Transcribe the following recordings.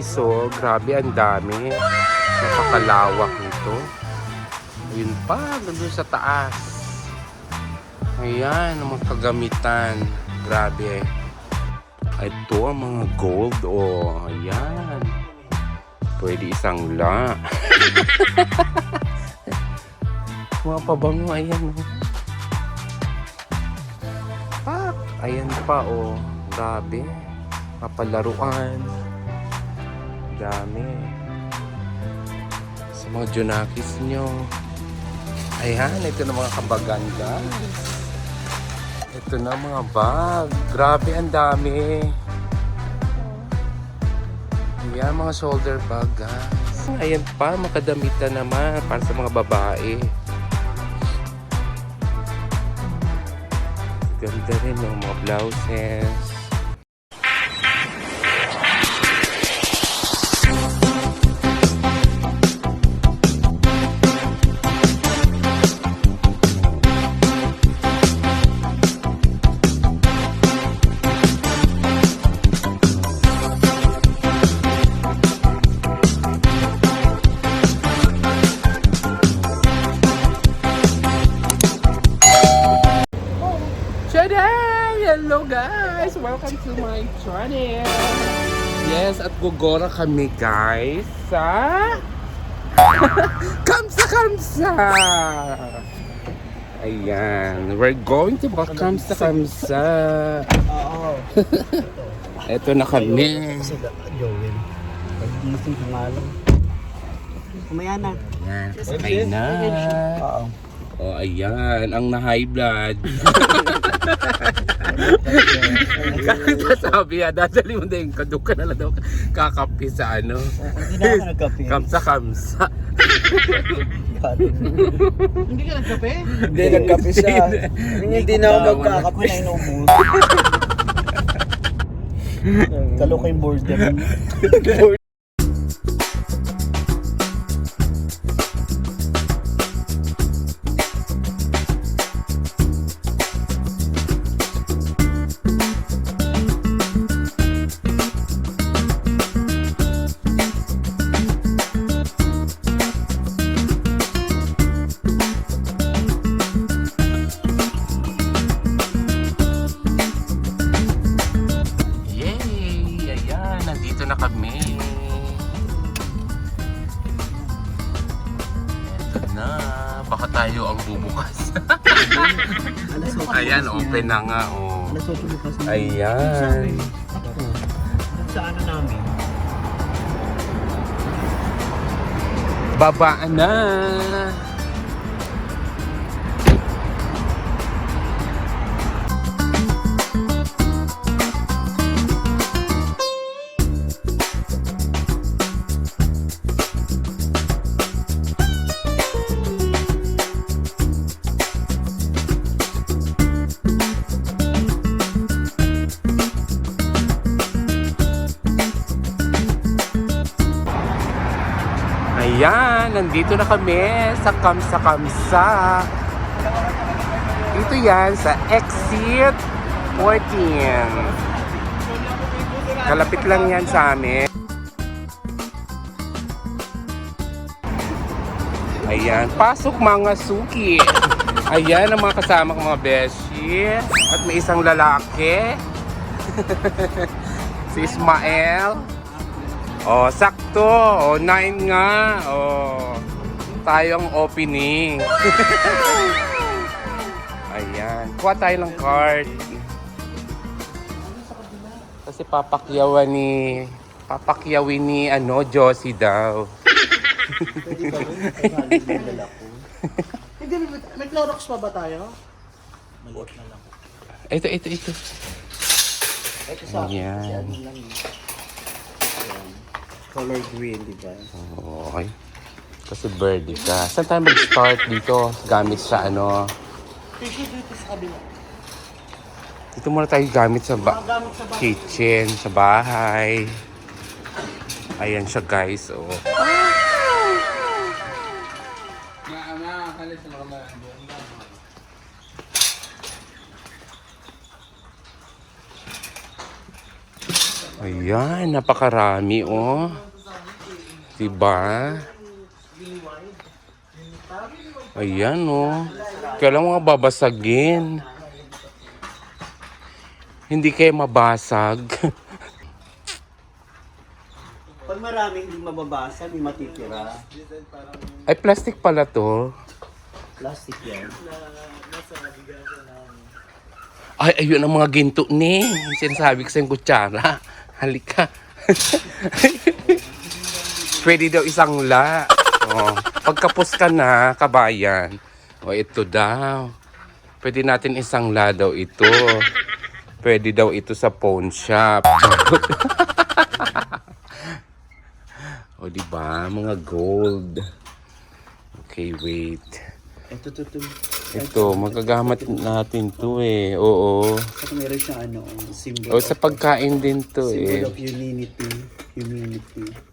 So, grabe ang dami. Napakalawak nito. Ayun pa, nandun sa taas. Ayan, ang mga kagamitan. Grabe. Ito ang mga gold. Oh, ayan. Pwede isang la. mga pabango, ayan. Oh. Pak! Ayan pa, oh. Grabe. Papalaruan. Dami. Sa mga junakis nyo. Ayan, ito na mga kabagan, guys. Ito na mga bag. Grabe, ang dami. Ayan, mga shoulder bag, guys. Ayan pa, makadamitan naman para sa mga babae. Ganda rin ng mga blouses. Hello guys! Welcome to my channel! Yes, at gugora kami guys sa... kamsa Kamsa! Ayan, we're going to Kamsa Kamsa. Oo. Ito na kami. Joel. Pag-gising. Kumaya na. Ayan, sakay na. Oo. Oh, ayan, ang na-high blood. Sabi ya, dadali mo na yung kaduka na lang daw kakapi sa ano. Hindi na ako nagkape. Kamsa kamsa. Hindi ka nagkape? Hindi, nagkape siya. Hindi na ako magkakape. Na inubos. Kalo ko yung na kami. Ito na. Baka tayo ang bubukas. Alas 8. Ayan, open na nga. Oh. Alas 8 bukas. Ayan. Sa ano namin? Babaan na. Nandito na kami sa Kamsa Kamsa. Dito yan sa exit 14. Kalapit lang yan sa amin. Ayan, pasok mga suki. Ayan ang mga kasama kong mga beshi. At may isang lalaki. si Ismael. Oh, sakto. Oh, nine nga. Oh, tayong opening. Ayan. Kuha tayo ng card. Kasi papakyawan ni papakyawin ni ano, Josie daw. Hindi, may, may Clorox pa ba tayo? Maliit na lang. Ito, ito, ito. Ito sa akin. Ayan. Ano. Color green, di ba? Okay. Kasi birdie ka. Saan tayo mag-start dito? Gamit sa ano? Tissue dito sa kabila. Dito muna tayo gamit sa ba- gamit sa bahay. kitchen, sa bahay. Ayan siya guys. Oh. Ayan, napakarami oh. Diba? Ayan oh. Kailan mga babasagin. Hindi kayo mabasag. Pag marami hindi mababasa, may matitira. Ay, plastic pala to. Plastic yan. Ay, ayun ang mga ginto ni. Sinasabi ko sa yung kutsara. Halika. Pwede daw isang la. Oh, pagkapos ka na, kabayan. O, ito daw. Pwede natin isang la daw ito. Pwede daw ito sa pawn shop. o, di ba? Mga gold. Okay, wait. Ito, ito, ito. Ito, magagamit natin to eh. Oo. Saka meron siyang ano, symbol O sa pagkain din to symbol eh. of unity. Humility.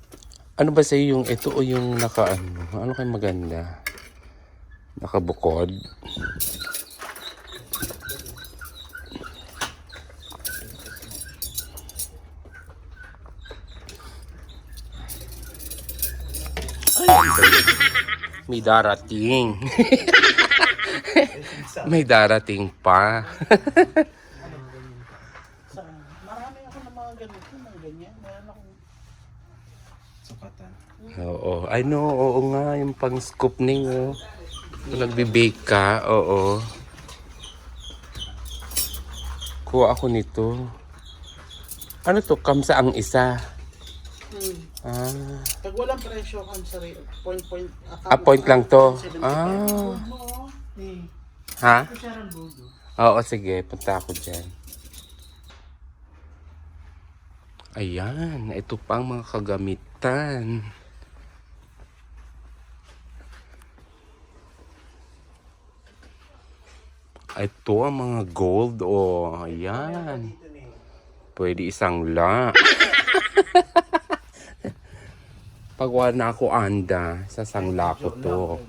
Ano ba sa'yo yung ito o yung naka ano? Ano kayo maganda? Nakabukod? Ay, may darating. may darating pa. Marami ako ng mga ganito, mga ganyan. Meron akong sukatan. Oo. I know, oo nga, yung pang scoopning, oh. Kung nagbe-bake ka, oo. Kuha ako nito. Ano to? Kamsa ang isa. Hmm. Ah. Pag walang presyo kang sa point point Ah, point lang to. Ah. mo. Eh, Ha? Oo, sige. Punta ako dyan. Ayan. Ito pa ang mga kagamitan. Ito ang mga gold. Oh, ayan. Pwede isang la. Pag wala na ako anda, sa sangla ko to.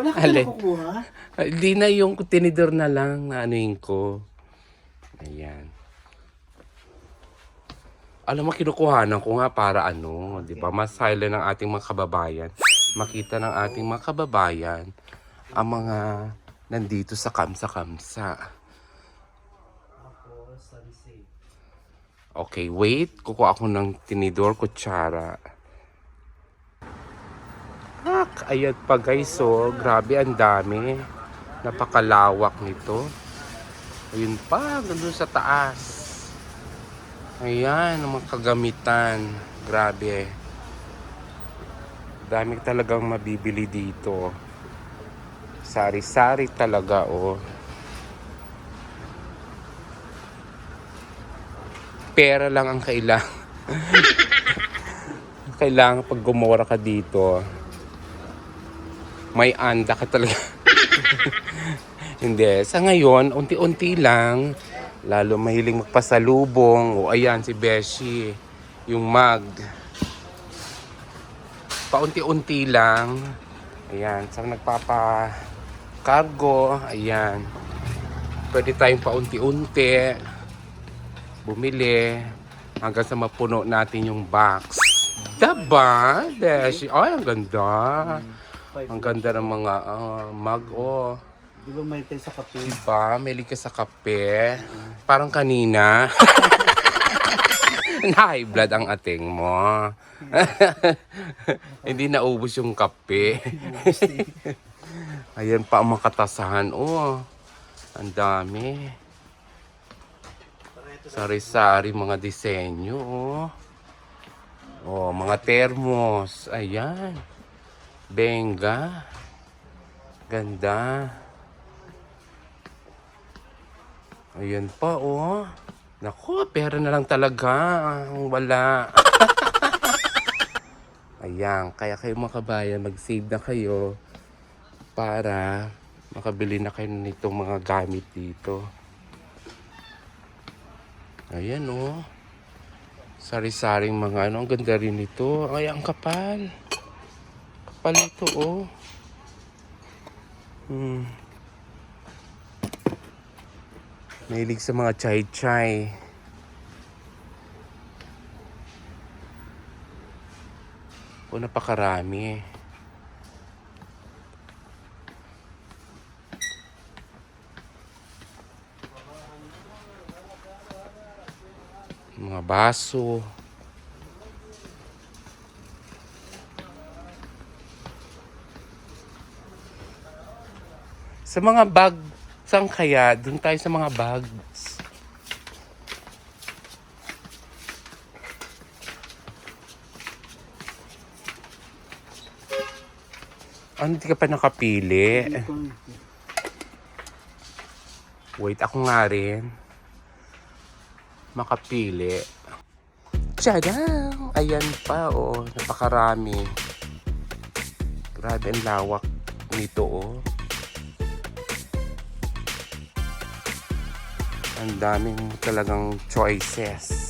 Wala ka na kukuha? Ay, Di na yung tinidor na lang na anuin ko. Ayan. Alam mo, kinukuhanan ko nga para ano, di ba? Mas silent ng ating mga kababayan. Makita ng ating mga kababayan ang mga nandito sa kamsa-kamsa. Okay, wait. Kukuha ako ng tinidor, kutsara. Ak, ayan pa guys, oh. Grabe, ang dami. Napakalawak nito. Ayun pa, gandun sa taas. Ayan, ang mga kagamitan. Grabe. Dami talagang mabibili dito. Sari-sari talaga, oh. Pera lang ang kailangan. kailangan pag gumora ka dito, may anda ka talaga. Hindi. Sa ngayon, unti-unti lang. Lalo mahiling magpasalubong. O ayan, si Beshi. Yung mag. Paunti-unti lang. Ayan. Sa nagpapa cargo. Ayan. Pwede tayong paunti-unti. Bumili. Hanggang sa mapuno natin yung box. Diba? Beshi. Ay, ang ganda. Ang ganda ng mga ah, mug, oh. Di ba may sa kape? Diba? May ka sa kape. Parang kanina. Na-high blood ang ating mo. Hindi naubos yung kape. Ayan pa ang makatasahan. Oh, ang dami. Sari-sari mga disenyo. Oh. oh, mga termos. Ayan. Benga. Ganda. Ayan pa, oh. Naku, pera na lang talaga. Ang Wala. Ayan, kaya kayo mga kabayan, mag-save na kayo para makabili na kayo nitong mga gamit dito. Ayan, oh. Sari-saring mga ano. Ang ganda rin ito. Ay, ang kapal. Kapal ito, oh. Hmm. Mahilig sa mga chai-chai. O napakarami. Mga baso. Sa mga bag, saan kaya? Doon tayo sa mga bags. Ano, di ka pa nakapili? Wait, ako nga rin. Makapili. Tiyadang! Ayan pa, oh. Napakarami. Grabe ang lawak nito, oh. Ang daming talagang choices.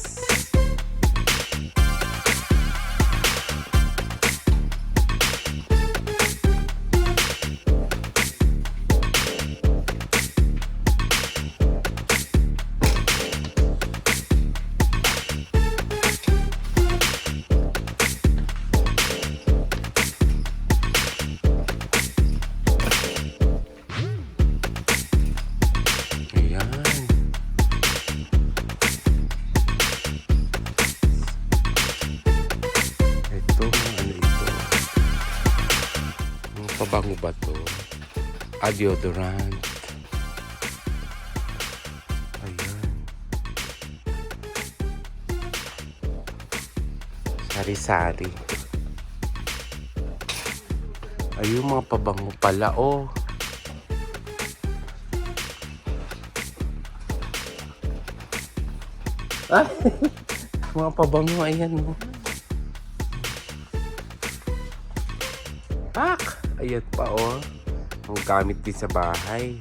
Ang pabango ba to? Ah, deodorant. Ayan. Sari-sari. Ayun, mga pabango pala, oh. Ah, mga pabango, ayan mo. Ayan pa, oh. Ang gamit din sa bahay.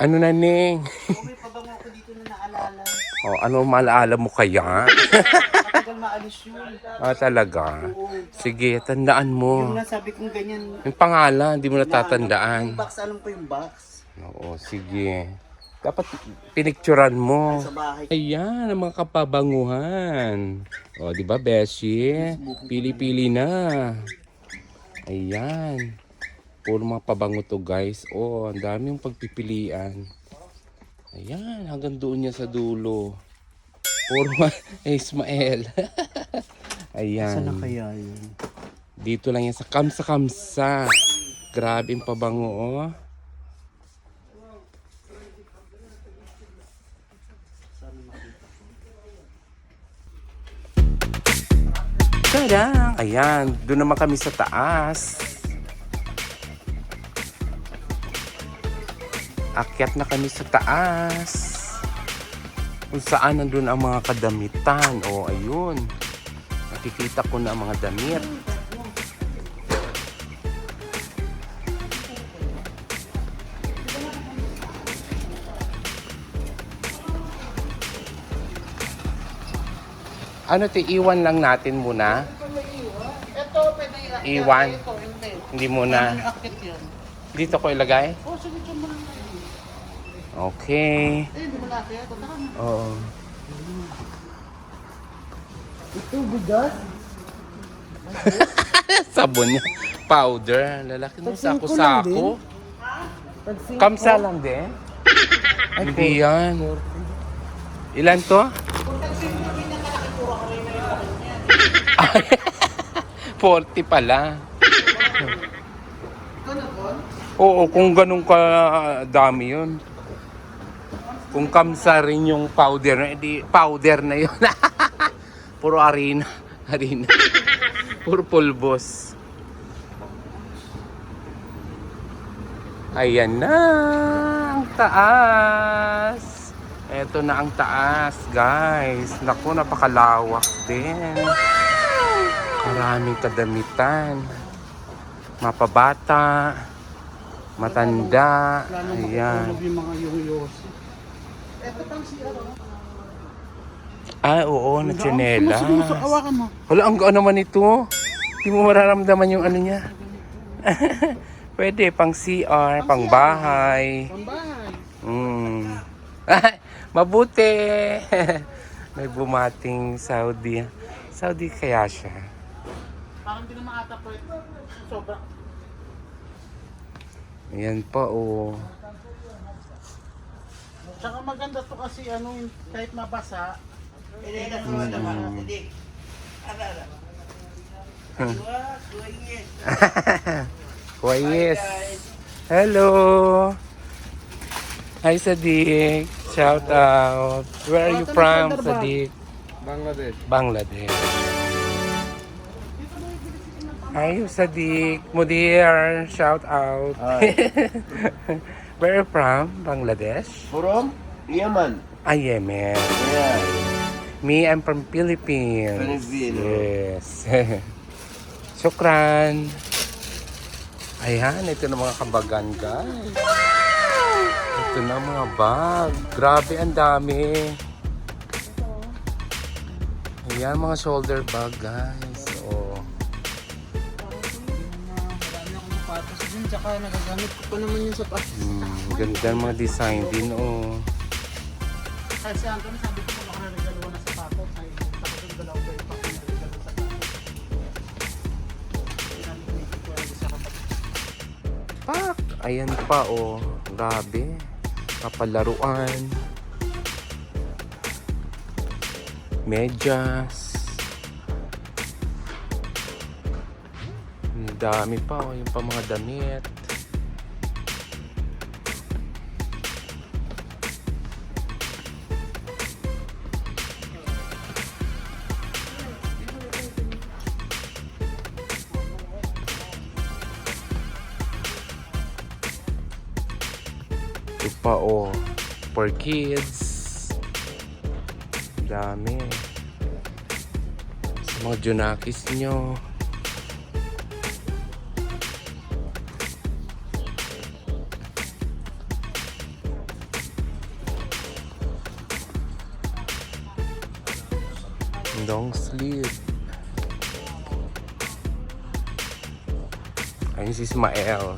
Ano na, Ning? May pabango ako dito na naalala. Oh, ano maalaala mo kaya? Matagal maalis yun. ah, talaga? Oo. Sige, tandaan Yung mo. nga sabi kong ganyan. Yung pangalan, hindi mo Yung natatandaan. box, alam ko yung box. Oo, sige. Dapat pinicturan mo. Sa bahay. Ayan, ang mga kapabanguhan. O, di ba, Beshi? Pili-pili na. Ayan. Puro mga pabango to, guys. O, ang dami yung pagpipilian. Ayan, hanggang doon niya sa dulo. Puro mga Ismael. Ayan. Saan na kaya yun? Dito lang yan sa Kamsa Kamsa. Grabe yung pabango, oh. Tadang! Ayan, doon naman kami sa taas. Akyat na kami sa taas. Kung saan nandun ang mga kadamitan. O, ayun. Nakikita ko na ang mga damit. Ano to, iwan lang natin muna. Ito, pwede Iwan. Ito, hindi. Muna. Dito ko ilagay. Oh, sige. Okay. Eh, hindi mo natin. Oo. Ito, bigas? Sabon niya. Powder. Lalaki lang sako-sako. Kamsa lang din. Hindi yan. Ilan to? 40 pala. Oo, kung ganun ka dami yun. Kung kamsa rin yung powder na, edi powder na yun. Puro harina. Harina. Puro pulbos. Ayan na ang taas. Eto na ang taas, guys. Naku, napakalawak din. Maraming kadamitan. Mapabata. Matanda. Ayan. makatulog yung mga yoyosi. Ito pang si ano? Ah, oo, na tsinelas. Hawakan mo. Wala, ang gaan naman ito. Hindi mo mararamdaman yung ano niya. Pwede, pang CR, pang bahay. Pambahay. Mm. Mabuti. May bumating Saudi. Saudi kaya siya. Parang di naman ata po ito. Sobra. Ayan pa, oh. Tsaka maganda to kasi ano, kahit mabasa, Kwayes. Hello. Hi, Sadiq. Shout out. Where are you from, Sadiq? Bangladesh. Bangladesh. Hi, Sadiq. Mudir. Shout out. Where from? Bangladesh? From Yemen. Ah, Yemen. Yeah. Me, I'm from Philippines. Philippines. Yes. Shukran. Ayan, ito na mga kabagan, guys. Ito na mga bag. Grabe, ang dami. Ayan, mga shoulder bag, guys. Oh. Din. Tsaka nagagamit ko pa naman yung sapatos. Hmm, ganda ng mga design din, oh. Kasi ang kami sabi ko, kung makaregalo na sapatos, ay tapos yung dalawa ba yung sa. Pinamimigay ko lang sa. Pak! Ayan pa, oh. Grabe. Kapalaruan. Medyas. Dami pa, oh. Yung pa mga damit. Pa, oh. For kids. Dami. Sa mga junakis nyo. Ayun si Ismael.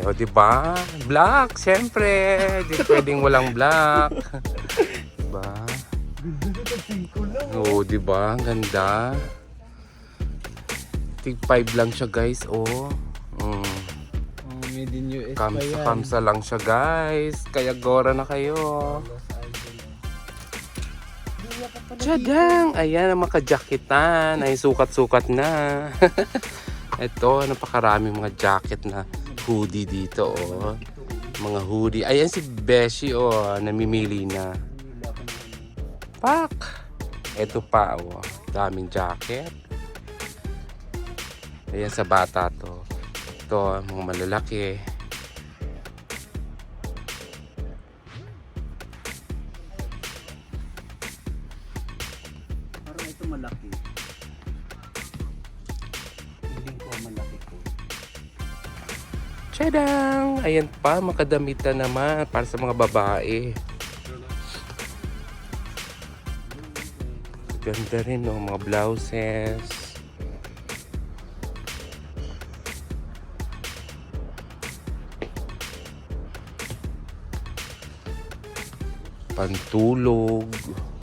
O, di ba? Black, syempre. Di pwedeng walang black. Diba? Oo, di ba? Ang ganda. Tig 5 lang siya, guys. Oh. Mm. Oh, made in US Kamsa, kamsa lang siya, guys. Kaya gora na kayo. Tiyadang! Ayan ang makajakitan. Ay, sukat-sukat na. Ito, napakarami mga jacket na hoodie dito, oh. Mga hoodie. Ayan si Beshi, oh. Namimili na. Pak! Ito pa, oh. Daming jacket. Ayan sa bata to. Ito, mga malalaki. Tadang! Ayan pa, makadamitan naman para sa mga babae. Ganda rin, no? Mga blouses. Pantulog. Ayan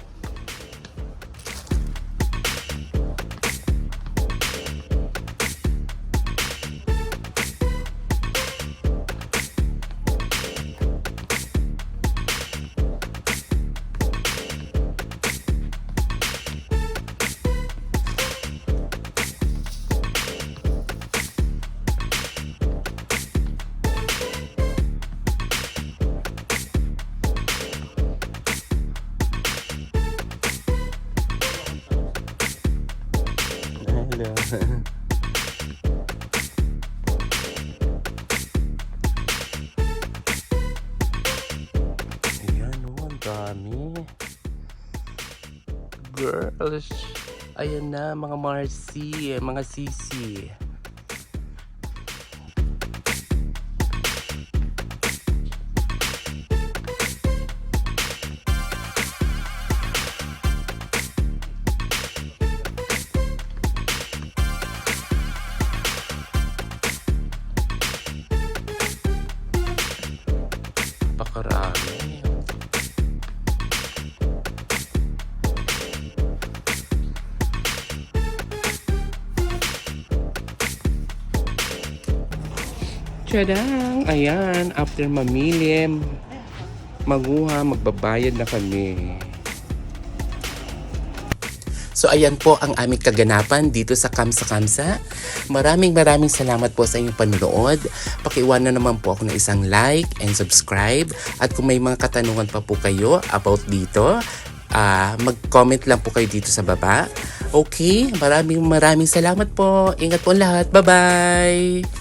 dami. Girls. Ayan na, mga Marcy, mga Sisi. Tadang! Ayan, after mamili, maguha, magbabayad na kami. So ayan po ang aming kaganapan dito sa Kamsa Kamsa. Maraming maraming salamat po sa inyong panonood. Pakiwan na naman po ako ng isang like and subscribe. At kung may mga katanungan pa po kayo about dito, ah mag-comment lang po kayo dito sa baba. Okay, maraming maraming salamat po. Ingat po lahat. Bye-bye!